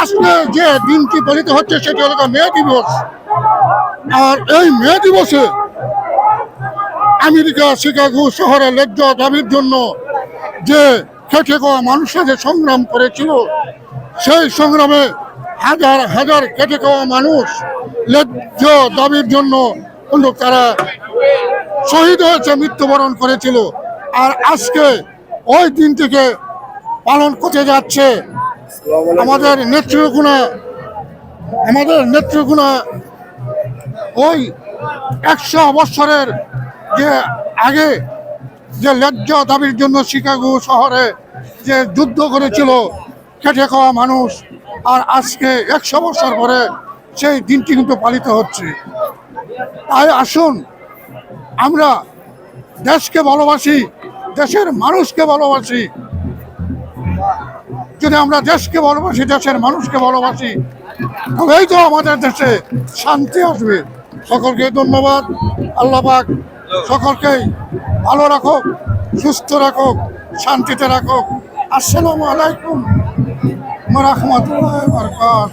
আজকে যে দিনটি পালিত হচ্ছে সেটি হলো মে দিবস। আর এই মে দিবসে আমেরিকা, শিকাগো শহরে ন্যায্য দাবির জন্য যে খেটে খাওয়া মানুষরা যে সংগ্রাম করেছিল, সেই সংগ্রামে হাজার হাজার খেটে খাওয়া মানুষ ন্যায্য দাবির জন্য কিন্তু তারা শহীদ হয়েছে, মৃত্যুবরণ করেছিল। আর আজকে ওই দিনটিকে পালন করতে যাচ্ছে আমাদের নেতৃগুণা আমাদের নেতৃগুণা ওই একশো বৎসরের যে আগে যে ন্যায্য দাবির জন্য শিকাগো শহরে যে যুদ্ধ করেছিল খেটে খাওয়া মানুষ, আর আজকে একশো বছর পরে সেই দিনটি কিন্তু পালিত হচ্ছে। তাই আসুন, আমরা দেশকে ভালোবাসি, দেশের মানুষকে ভালোবাসি। যদি আমরা দেশকে ভালোবাসি, দেশের মানুষকে ভালোবাসি তবেই তো আমাদের দেশে শান্তি আসবে। সকলকে ধন্যবাদ। আল্লাহ পাক সকলকেই ভালো রাখুক, সুস্থ রাখুক, শান্তিতে রাখুক। আসসালামু আলাইকুম রহমতুল্লাহ বরকাত